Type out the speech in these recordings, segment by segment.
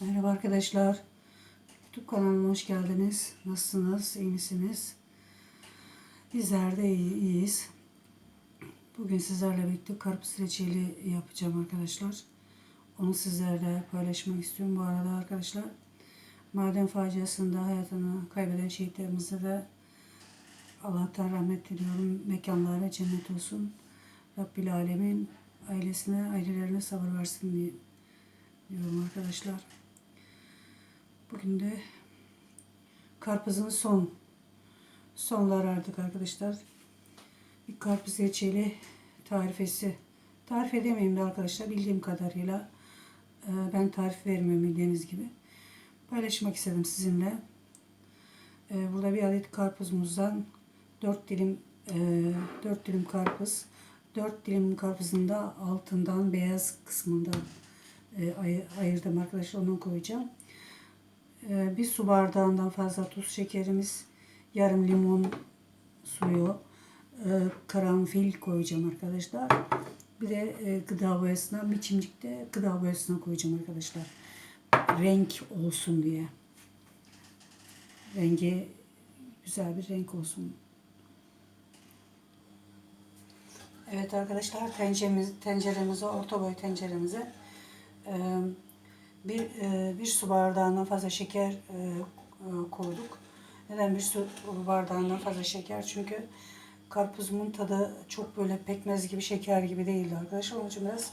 Merhaba arkadaşlar. YouTube kanalıma hoş geldiniz. Nasılsınız? İyi misiniz? Bizler de iyi, iyiyiz. Bugün sizlerle birlikte karpuz reçeli yapacağım arkadaşlar. Onu sizlerle paylaşmak istiyorum. Bu arada arkadaşlar maden faciasında hayatını kaybeden şehitlerimize de Allah'tan rahmet diliyorum. Mekanları cennet olsun. Rabbil Alemin ailesine, ailelerine sabır versin diye diyorum arkadaşlar. Bugün de karpuzun son sonları artık arkadaşlar. Bir karpuz reçeli tarifesi. Tarif edemeyim de arkadaşlar bildiğim kadarıyla e, ben tarif vermiyorum bildiğiniz gibi. Paylaşmak istedim sizinle. E, Burada bir adet karpuzumuzdan 4 dilim 4 dilim karpuz. 4 dilim karpuzun da altından beyaz kısmından e, ay- ayırdım arkadaşlar. Onu koyacağım. E, bir su bardağından fazla tuz şekerimiz, yarım limon suyu, e, karanfil koyacağım arkadaşlar. Bir de e, gıda boyasına, bir çimcik de gıda boyasına koyacağım arkadaşlar. Renk olsun diye. Rengi güzel bir renk olsun. Evet arkadaşlar tenceremiz, tenceremize, orta boy tenceremize e, bir, e, bir su bardağından fazla şeker e, e, koyduk. Neden bir su bardağından fazla şeker? Çünkü karpuzumun tadı çok böyle pekmez gibi şeker gibi değildi arkadaşlar. Onun için biraz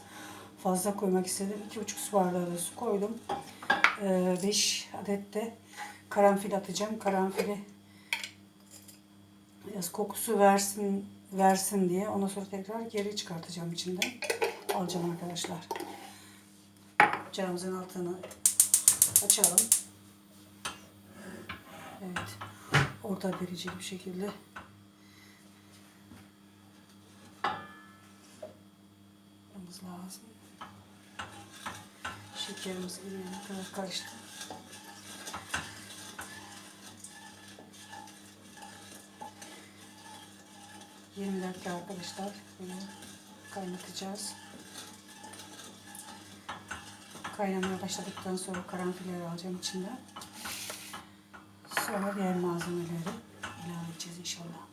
fazla koymak istedim. 2,5 su bardağı da su koydum. 5 adet de karanfil atacağım. Karanfili biraz kokusu versin versin diye ondan sonra tekrar geri çıkartacağım içinden. Alacağım arkadaşlar. Ocağımızın altını açalım. Evet. Orta dereceli bir şekilde yapmamız lazım. Şekerimiz eriyene kadar karıştı. Yirmi dakika arkadaşlar bunu kaynatacağız. Kaynamaya başladıktan sonra karanfilleri alacağım içinden. Sonra diğer malzemeleri ilave edeceğiz inşallah.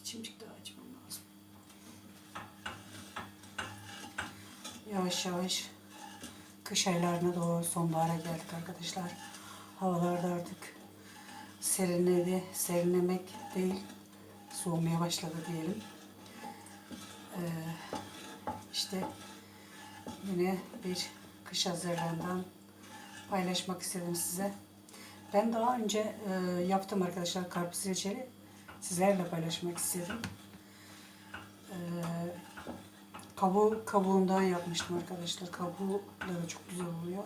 İçimcik daha açmam lazım. Yavaş yavaş kış aylarına doğru sonbahara geldik arkadaşlar. Havalarda artık serinledi. Serinlemek değil, soğumaya başladı diyelim. Ee, işte yine bir kış hazırlığından paylaşmak istedim size. Ben daha önce e, yaptım arkadaşlar karpuz reçeli. Sizlerle paylaşmak istedim. Ee, kabuğu, kabuğundan yapmıştım arkadaşlar. Kabuğu da çok güzel oluyor.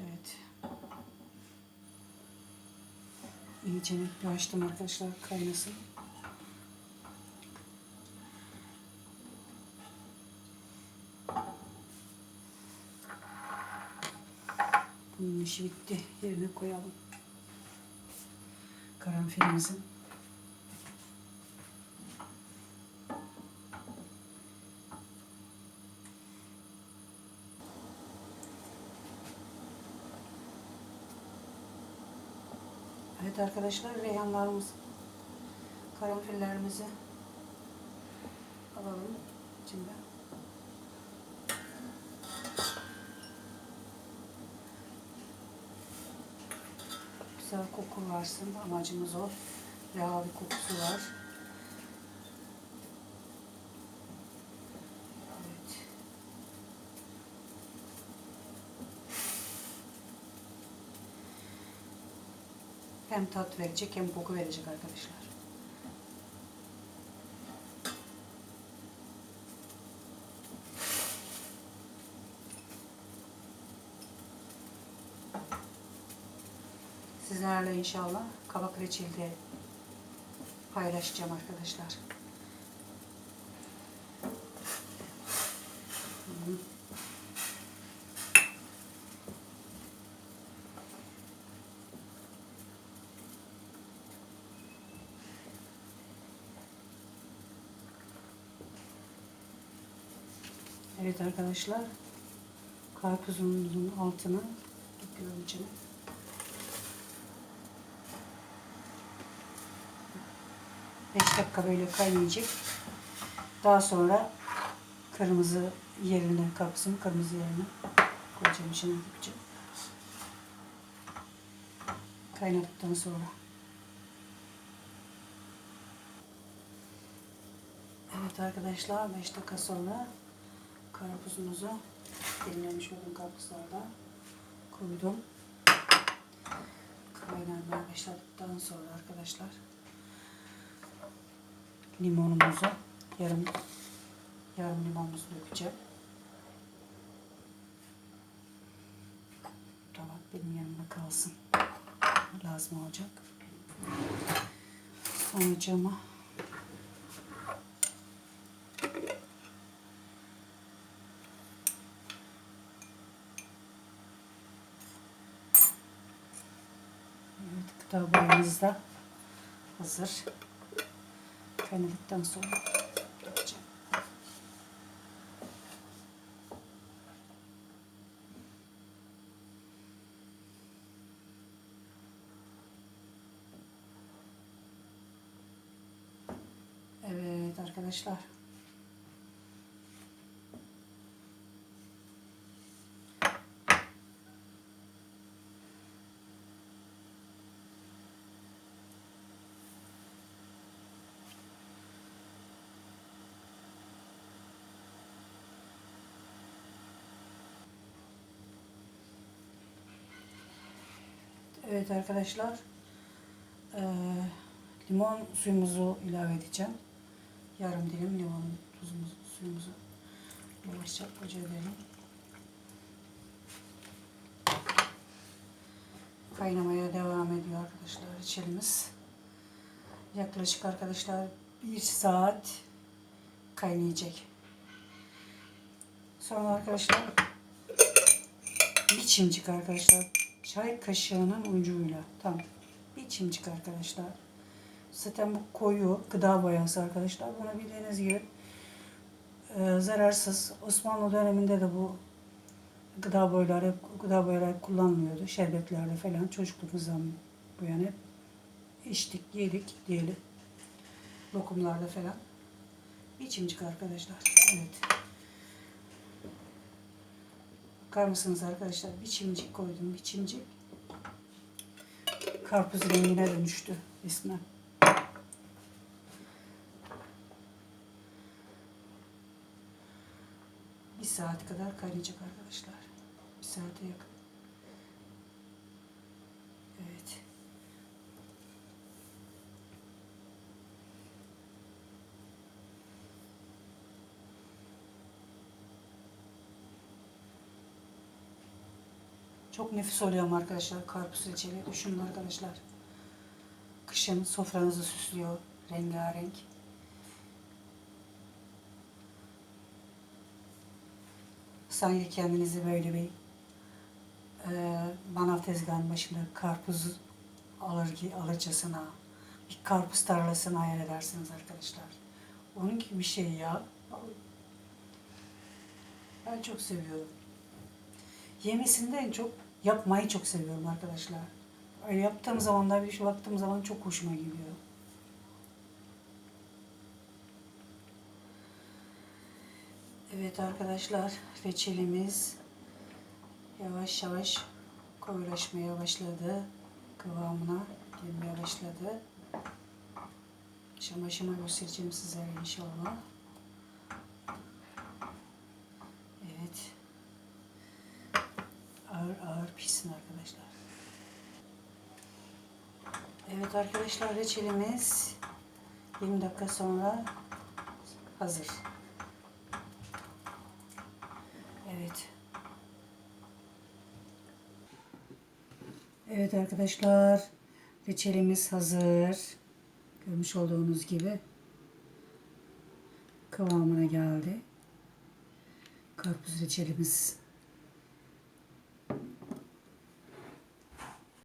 Evet. İyice bir açtım arkadaşlar kaynasın. Bunun işi bitti. Yerine koyalım. Karanfilimizin. Evet arkadaşlar reyhanlarımız karanfillerimizi alalım içinden. Güzel koku varsın amacımız o. Bir kokusu var. Evet. Hem tat verecek hem koku verecek arkadaşlar. Sizlerle inşallah kabak reçeli paylaşacağım arkadaşlar. Evet arkadaşlar. Karpuzumuzun altını döküyorum içine. Beş dakika böyle kaynayacak. Daha sonra kırmızı yerine, karpuzun kırmızı yerine koyacağım içine dökeceğim. Kaynadıktan sonra. Evet arkadaşlar 5 dakika sonra karpuzumuzu dilimlemiş olduğum karpuzlardan koydum. Kaynamaya başladıktan sonra arkadaşlar limonumuzu yarım yarım limonumuzu dökeceğim. Tamam benim yanımda kalsın. Lazım olacak. Sonucuma Evet, boyamız da hazır. Kaynadıktan sonra dökeceğim. Evet arkadaşlar. Evet arkadaşlar. Eee, limon suyumuzu ilave edeceğim. Yarım dilim limon tuzumuzu, suyumuzu yavaşça koca edelim. Kaynamaya devam ediyor arkadaşlar içerimiz. Yaklaşık arkadaşlar bir saat kaynayacak. Sonra arkadaşlar bir çimcik arkadaşlar çay kaşığının ucuyla tam bir çimcik arkadaşlar. Zaten bu koyu gıda boyası arkadaşlar. Bunu bildiğiniz gibi e, zararsız. Osmanlı döneminde de bu gıda boyaları hep gıda boyaları hep kullanılıyordu. Şerbetlerde falan çocukluğumuzdan bu yana hep içtik, yedik diyelim. Lokumlarda falan. Bir çimcik arkadaşlar. Evet. Bakar mısınız arkadaşlar? Bir çimcik koydum. Bir çimcik. Karpuz rengine dönüştü resmen. Bir saat kadar kaynayacak arkadaşlar. Bir saate yakın. Evet. Çok nefis oluyor arkadaşlar karpuz reçeli. Düşünün arkadaşlar. Kışın sofranızı süslüyor. Rengarenk. Sanki kendinizi böyle bir e, manav tezgahının başında karpuz alır ki alırcasına bir karpuz tarlasını hayal edersiniz arkadaşlar. Onun gibi bir şey ya. Ben çok seviyorum. Yemesinden çok yapmayı çok seviyorum arkadaşlar. Öyle yaptığım zamanlar bir şey baktığım zaman çok hoşuma gidiyor. Evet arkadaşlar reçelimiz yavaş yavaş koyulaşmaya başladı. Kıvamına gelmeye başladı. Aşama aşama göstereceğim sizlere inşallah. Evet. Ağır ağır pişsin arkadaşlar. Evet arkadaşlar reçelimiz 20 dakika sonra hazır. Evet. Evet arkadaşlar reçelimiz hazır. Görmüş olduğunuz gibi kıvamına geldi. Karpuz reçelimiz